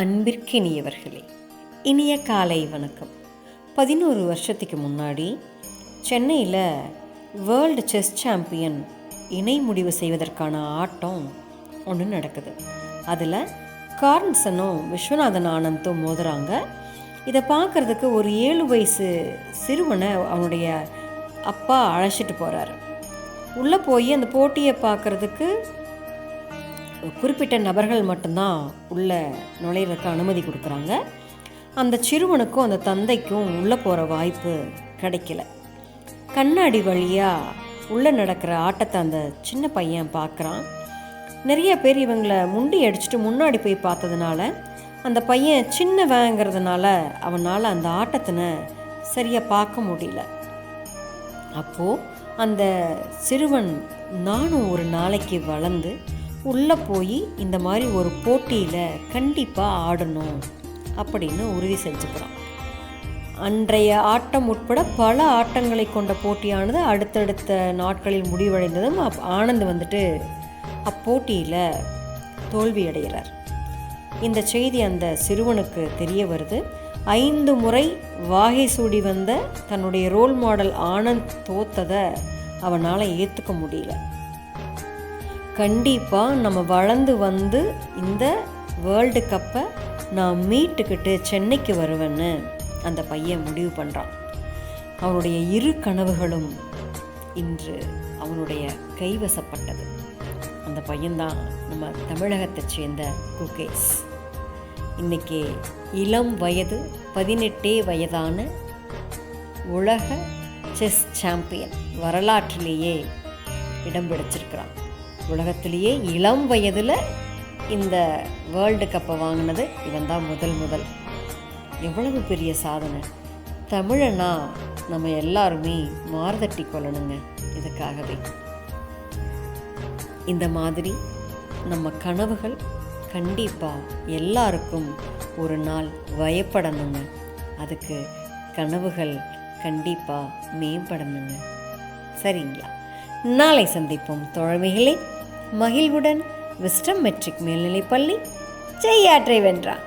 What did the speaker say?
அன்பிற்கினியவர்களே இனிய காலை வணக்கம். பதினோரு வருஷத்துக்கு முன்னாடி சென்னையில் வேர்ல்டு செஸ் சாம்பியன் இணை முடிவு செய்வதற்கான ஆட்டம் ஒன்று நடக்குது. அதில் கார்ன்சனும் விஸ்வநாதன் ஆனந்தும் மோதுறாங்க. இதை பார்க்குறதுக்கு ஒரு ஏழு வயசு சிறுவனை அவனுடைய அப்பா அழைச்சிட்டு போகிறாரு உள்ளே போய் அந்த போட்டியை பார்க்குறதுக்கு குறிப்பிட்ட நபர்கள் மட்டும்தான் உள்ளே நுழையிறதுக்கு அனுமதி கொடுக்குறாங்க. அந்த சிறுவனுக்கும் அந்த தந்தைக்கும் உள்ளே போகிற வாய்ப்பு கிடைக்கல. கண்ணாடி வழியாக உள்ளே நடக்கிற ஆட்டத்தை அந்த சின்ன பையன் பார்க்குறான். நிறைய பேர் இவங்களை முண்டி அடிச்சுட்டு முன்னாடி போய் பார்த்ததுனால அந்த பையன் சின்னவங்கிறதுனால அவனால் அந்த ஆட்டத்தினை சரியாக பார்க்க முடியல. அப்போது அந்த சிறுவன் நானும் ஒரு நாளைக்கு வளர்ந்து உள்ளே போய் இந்த மாதிரி ஒரு போட்டியில் கண்டிப்பாக ஆடணும் அப்படின்னு உறுதி செஞ்சுக்கிறான். அன்றைய ஆட்டம் உட்பட பல ஆட்டங்களை கொண்ட போட்டியானது அடுத்தடுத்த நாட்களில் முடிவடைந்ததும் அப் ஆனந்த் வந்துட்டு அப்போட்டியில் தோல்வி அடைகிறார். இந்த செய்தி அந்த சிறுவனுக்கு தெரிய வருது. ஐந்து முறை வாகை சூடி வந்த தன்னுடைய ரோல் மாடல் ஆனந்த் தோத்ததை அவனால் ஏற்றுக்க முடியல. கண்டிப்பாக நம்ம வளர்ந்து வந்து இந்த வேர்ல்டு கப்பை நான் மீட்டுக்கிட்டு சென்னைக்கு வருவேன்னு அந்த பையன் முடிவு பண்ணுறான் அவனுடைய இரு கனவுகளும் இன்று அவனுடைய கைவசப்பட்டது. அந்த பையன்தான் நம்ம தமிழகத்தை சேர்ந்த குகேஷ். இன்றைக்கி இளம் வயது பதினெட்டே வயதான உலக செஸ் சாம்பியன் வரலாற்றிலேயே இடம் பிடிச்சிருக்கிறான். உலகத்திலேயே இளம் வயதில் இந்த வேர்ல்டு கப்பை வாங்கினது இவன் தான் முதல் முதல். எவ்வளவு பெரிய சாதனை. தமிழனா நம்ம எல்லாருமே மாறுதட்டி கொள்ளணுங்க இதுக்காகவே. இந்த மாதிரி நம்ம கனவுகள் கண்டிப்பாக எல்லாருக்கும் ஒரு நாள் வயப்படணுங்க. அதுக்கு கனவுகள் கண்டிப்பாக மேம்படணுங்க. சரிங்களா? நாளை சந்திப்போம். தோழமைகளே. மகிழ்வுடன் விஸ்டம் மெட்ரிக் மேல்நிலைப்பள்ளி செய்யாற்றை வென்றான்